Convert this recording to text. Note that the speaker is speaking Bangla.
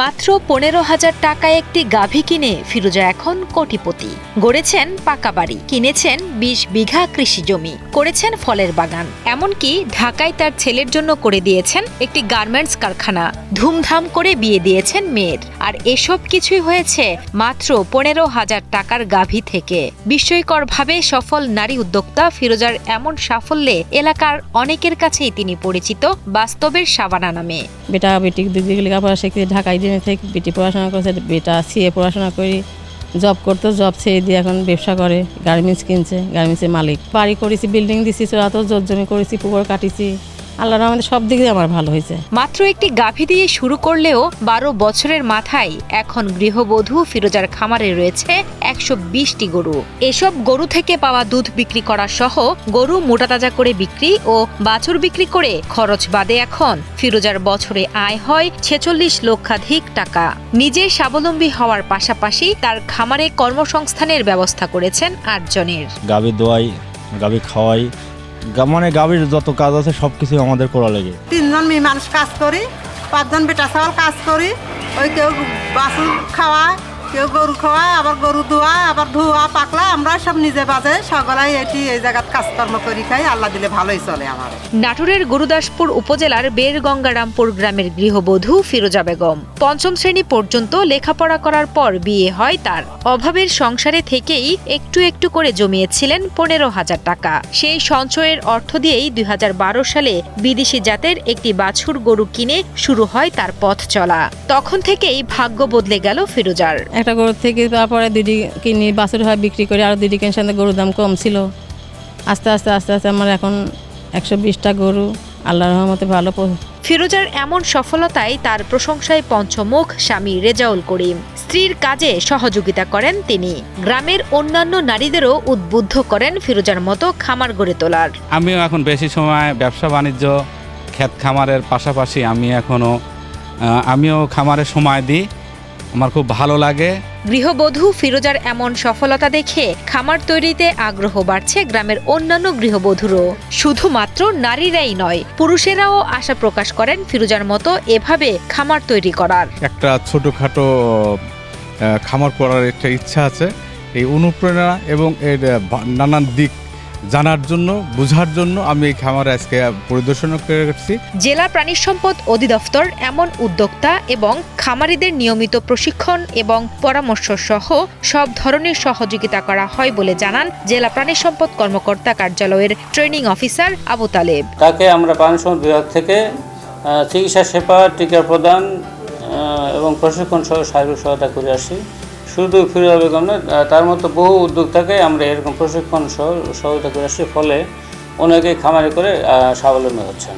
মাত্র পনেরো হাজার টাকায় একটি গাভী কিনে ফিরোজা এখন কোটিপতি। গড়েছেন পাকা বাড়ি, কিনেছেন বিশ বিঘা কৃষি জমি, করেছেন ফলের বাগান। এমনকি ঢাকায় তার ছেলের জন্য করে দিয়েছেন একটি গার্মেন্টস কারখানা। ধুমধাম করে বিয়ে দিয়েছেন মেয়ের। আর এসব কিছুই হয়েছে মাত্র পনেরো হাজার টাকার গাভী থেকে। বিস্ময়করভাবে সফল নারী উদ্যোক্তা ফিরোজার এমন সাফল্যে এলাকার অনেকের কাছেই তিনি পরিচিত বাস্তবের সাবানা নামে। বেটা বেটি শিখতে ঢাকায় জেনে থেকে বিটি পড়াশোনা করছে, বেটা সিএ পড়াশোনা করি জব করতো জব ছেড়ে দিয়ে এখন ব্যবসা করে গার্মেন্টস কিনছে গার্মেন্টসের মালিক। বাড়ি করেছি বিল্ডিং দিছি, রাত জোর জমি করেছি, পুকুর কাটিছি। আল্লাহর আমাদের সব দিক দিয়ে আমার ভালো হয়েছে। মাত্র একটি গাভী দিয়ে শুরু করলেও বারো বছরের মাথায় এখন গৃহবধূ ফিরোজার খামারে রয়েছে একশো বিশটি গরু। এসব গরু থেকে পাওয়া দুধ বিক্রি করা সহ গরু মোটাতাজা করে বিক্রি ও বাছুর বিক্রি করে খরচ বাদে এখন ফিরোজার বছরে আয় হয় ছেচল্লিশ লক্ষাধিক টাকা। নিজে স্বাবলম্বী হওয়ার পাশাপাশি তার খামারে কর্মসংস্থানের ব্যবস্থা করেছেন আটজনের। গাভী দোয়াই গাভী খাওয়াই মানে গাভীর যত কাজ আছে সব কিছু আমাদের করা লাগে। তিনজন মেয়ে মানুষ কাজ করি, পাঁচজন বেটা ছাগল কাজ করি, ওই কেউ বাসন খাওয়ায় কেউ গরু খাওয়ায় আবার গরু ধোয়া আবার ধোয়া পাকলা, আমরা সব নিজে বাজে সকলাই এটি এই জায়গাত কাজকর্ম করি খাই, আল্লাহ দিলে ভালোই চলে আমার। নাটোরের গুরুদাসপুর উপজেলার বেরগঙ্গারামপুর গ্রামের গৃহবধূ ফিরোজা বেগম। পঞ্চম শ্রেণি পর্যন্ত লেখাপড়া করার পর বিয়ে হয় তার। অভাবের সংসারে থেকেই একটু একটু করে জমিয়েছিলেন পনেরো হাজার টাকা। সেই সঞ্চয়ের অর্থ দিয়েই দুই হাজার বারো সালে বিদেশি জাতের একটি বাছুর গরু কিনে শুরু হয় তার পথ চলা। তখন থেকেই ভাগ্য বদলে গেল ফিরোজার। একটা গরু থেকে তারপরে দুইটি কিনি বাছুর হয় বিক্রি করি আর দুইটি কেন সাথে গরুর দাম কম ছিল। আস্তে আস্তে আস্তে আস্তে আমার এখন একশো বিশটা গরু আল্লাহ রহমতে ভালো ফিরোজার এমন সফলতায় তার প্রশংসায় পঞ্চমুখ স্বামী রেজাউল করিম। স্ত্রীর কাজে সহযোগিতা করেন তিনি। গ্রামের অন্যান্য নারীদেরও উদ্বুদ্ধ করেন ফিরোজার মতো খামার গড়ে তোলার। আমিও এখন বেশি সময় ব্যবসা বাণিজ্য ক্ষেত খামারের পাশাপাশি আমি এখনও আমিও খামারে সময় দিই। আমার খুব ভালো লাগে। গৃহবধূ ফিরোজার এমন সফলতা দেখে খামার তৈরিতে আগ্রহ বাড়ছে গ্রামের অন্যান্য গৃহবধূরও। শুধুমাত্র নারীরাই নয় পুরুষেরাও আশা প্রকাশ করেন ফিরোজার মতো এভাবে খামার তৈরি করার। একটা ছোটোখাটো খামার করার একটা ইচ্ছা আছে। এই অনুপ্রেরণা এবং এর নানান দিক জানার জন্য বোঝার জন্য আমি এই খামারে আজকে পরিদর্শন করেছি। জেলা প্রাণী সম্পদ অধিদপ্তর এমন উদ্যোক্তা এবং খামারিদের নিয়মিত প্রশিক্ষণ এবং পরামর্শ সহ সব ধরনের সহযোগিতা করা হয় বলে জানান জেলা প্রাণী সম্পদ কর্মকর্তা কার্যালয়ের ট্রেনিং অফিসার আবু তালেব। তাকে আমরা প্রাণী সম্পদ বিভাগ থেকে চিকিৎসা সেবা টিকা প্রদান এবং প্রশিক্ষণ সহ শারীরিক সহায়তা করে আসি। শুধু ফিরোজা বেগম না তার মতো বহু উদ্যোক্তাকে আমরা এরকম প্রশিক্ষণ সহ সহায়তা করে আসছি, ফলে অনেকেই খামারি করে স্বাবলম্বী হচ্ছেন।